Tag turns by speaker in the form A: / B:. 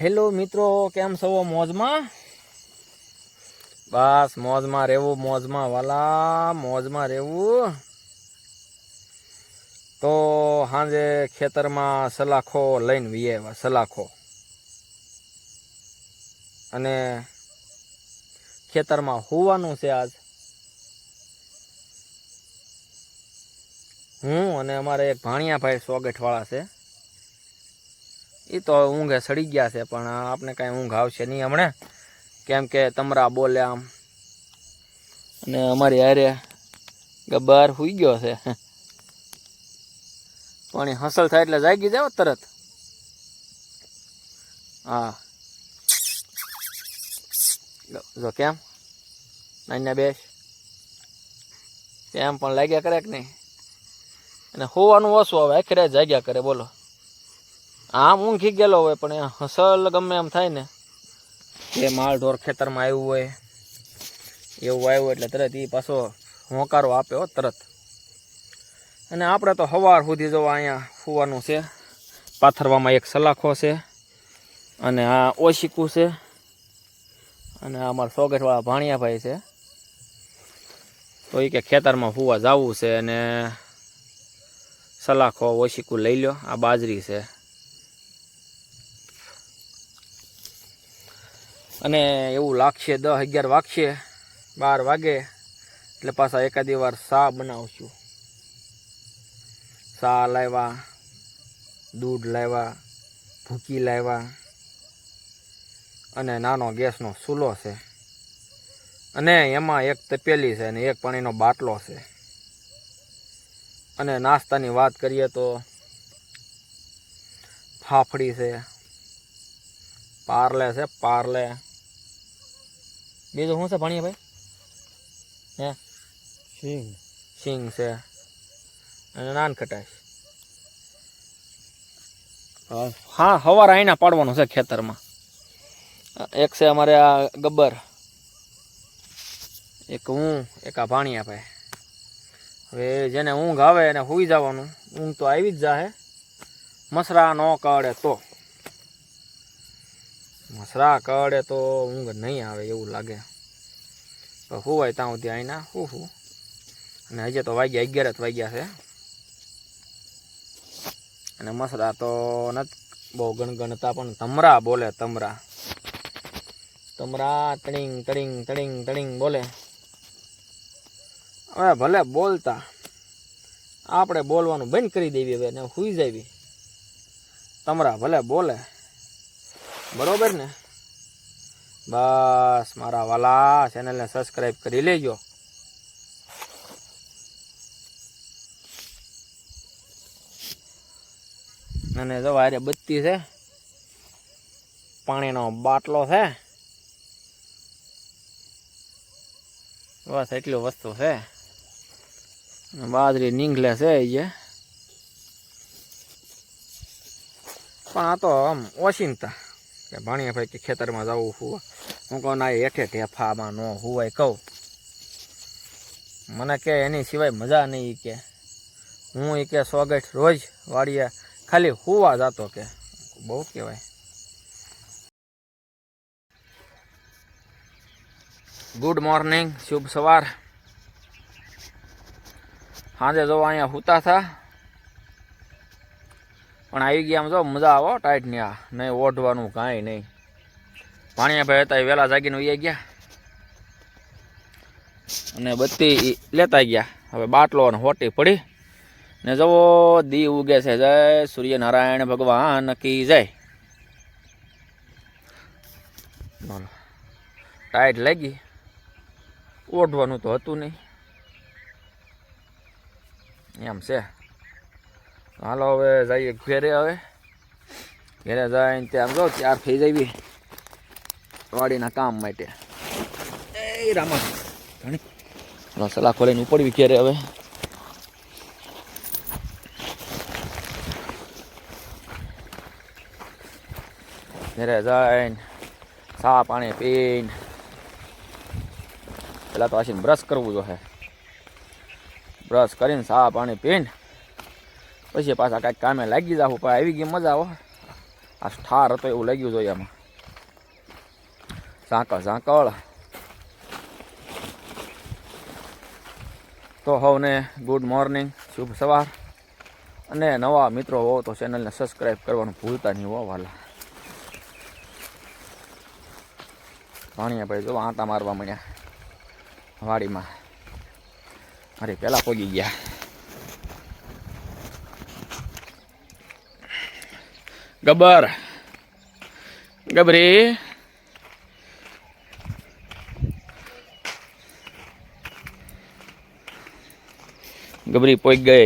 A: Hello મિત્રો, કેમ છો મોજમાં? બસ, મોજમાં રહેવું, મોજમાં વાલા, મોજમાં રહેવું. તો સાંજે ખેતરમાં સલાખો લઈને વીએ સલાખો. અને ખેતરમાં હોવાનું છે આજ. હું અને અમારે એક ભાણિયાભાઈ સોગઠવાળા છે. એ તો ઊંઘે સડી ગયા છે, પણ આપણે કાંઈ ઊંઘ આવશે નહીં હમણે. કેમ કે તમરા બોલે આમ. અને અમારી હારે ગબ્બર હુઈ ગયો છે. પણ હસલ થાય એટલે જાગી જાવ તરત. હા. જો- જો કેમ? નાના બેસ. કેમ પણ લાગ્યા કરે કે નહીં? અને હોવાનું ઓછું હવે આખરે જાગ્યા કરે, બોલો. આમ ઊંઘી ગયેલો હોય, પણ એ હસલ ગમે એમ થાય ને. એ માલ ઢોર ખેતરમાં આવ્યું હોય, એવું આવ્યું એટલે તરત એ પાછો હોંકારો આપે હો તરત. અને આપણે તો સવાર સુધી જો અહીંયા સુવાનું છે. પાથરવામાં એક સલાખો છે અને આ ઓશીકું છે અને આ અમારા સોગઠવાળા ભાણિયાભાઈ છે. તો એ કે ખેતરમાં ફૂવા જવું છે અને સલાખો ઓશીકું લઈ લો આ બાજરી છે. અને એવું લાગશે, દસ અગિયાર વાગશે, બાર વાગે, એટલે પાછા એકાદી વાર સા બનાવશું. સા લાવ્યા, દૂધ લાવ્યા, ભૂકી લાવ્યા, અને નાનો ગેસનો ચૂલો છે. અને એમાં એક તપેલી છે અને એક પાણીનો બાટલો છે. અને નાસ્તાની વાત કરીએ તો ફાફડી છે, પાર્લે છે, પાર્લે. બીજું શું છે ભણીએ ભાઈ? હે?
B: સિંગ
A: સિંગ છે. અને નાન ખટાશ. હા હવાર આઈના પાડવાનું છે ખેતરમાં. એક છે અમારે આ ગબ્બર. એક હું એક આ ભાણિયા ભાઈ. હવે જેને ઊંઘ આવે એને હોઈ જવાનું. ઊંઘ તો આવી જ જાહે. મસરા ન કડે તો. મસરા કડે તો ઊંઘ નહીં આવે એવું લાગે. તો હુવાય ત્યાં સુધી અહીંના હું હું. અને હજે તો વાગ્યા અગિયાર જ વાગ્યા છે. અને મસરા તો નથી, બહુ ગણગણતા, પણ તમરા બોલે તમરા. તમરા તણીંગ તણીંગ તણીંગ તણીંગ બોલે. હવે ભલે બોલતા, આપણે બોલવાનું બંધ કરી દેવી હવે, ને સુઈ જાવી. તમરા ભલે બોલે. બરોબર ને? બસ, મારા વાલા, ચેનલને સબસ્ક્રાઈબ કરી લેજો. અને જો વારે બત્તી છે, પાણીનો બાટલો છે. બસ એટલી વસ્તુ છે. બાજરી નીંગલે છે એ પણ આ તો આમ ઓચિંતા કે ભાણિયા ભાઈ કે ખેતરમાં જવું હુવા. હું કહું, ના હેઠે ઢેફામાં ન હુવાય. કહું. મને કે, એની સિવાય મજા નહીં ઈ કે. હું એ કે, સોગઠ રોજ વાડીએ ખાલી હુવા જાતો કે. બહુ કહેવાય. ગુડ મોર્નિંગ શુભ સવાર. સાંજે જો અહીંયા હુતા થા પણ આવી ગયા આમ જો, મજા આવો ટાઈટની આ. નહીં ઓઢવાનું કાંઈ નહીં. પાણીયા ભાઈ હતા એ વહેલા જાગીને ઉઈ ગયા. અને બત્તી લેતા ગયા. હવે બાટલો અને હોટી પડી. ને જવો દી ઉગે છે, જય સૂર્યનારાયણ ભગવાન કી જય. બોલો. ટાઈટ લાગી. ઓઢવાનું તો હતું નહીં. એમ છે. હાલો હવે જઈએ ઘેરે હવે. ઘેરે જઈને ત્યાં જો ત્યાર થઈ જવી વાડીના કામ માટે. એ રામા ઘણી સલાહ ખોલીને ઉપડવી ઘેરે હવે. ઘેરે જઈને ચા પાણી પીને પેલા તો આશીને બ્રશ કરવું જોઈએ. બ્રશ કરીને ચા પાણી પીને પછી પાછા કાંઈક કામે લાગી જાવ પણ આવી ગઈ મજા આવો
B: આ ઠાર હતો એવું લાગ્યું જોઈએ આમાં ઝાંકળ ઝાંકળ. તો હવને ગુડ મોર્નિંગ, શુભ સવાર. અને નવા મિત્રો હો તો ચેનલને સબસ્ક્રાઈબ કરવાનું ભૂલતા નહીં હો, વાલા. ભાઈ જો આંટા મારવા મળ્યા વાડીમાં. અરે પહેલાં પોગી ગયા. ગબ્બર ગબરી. ગબરી પોઈ ગઈ.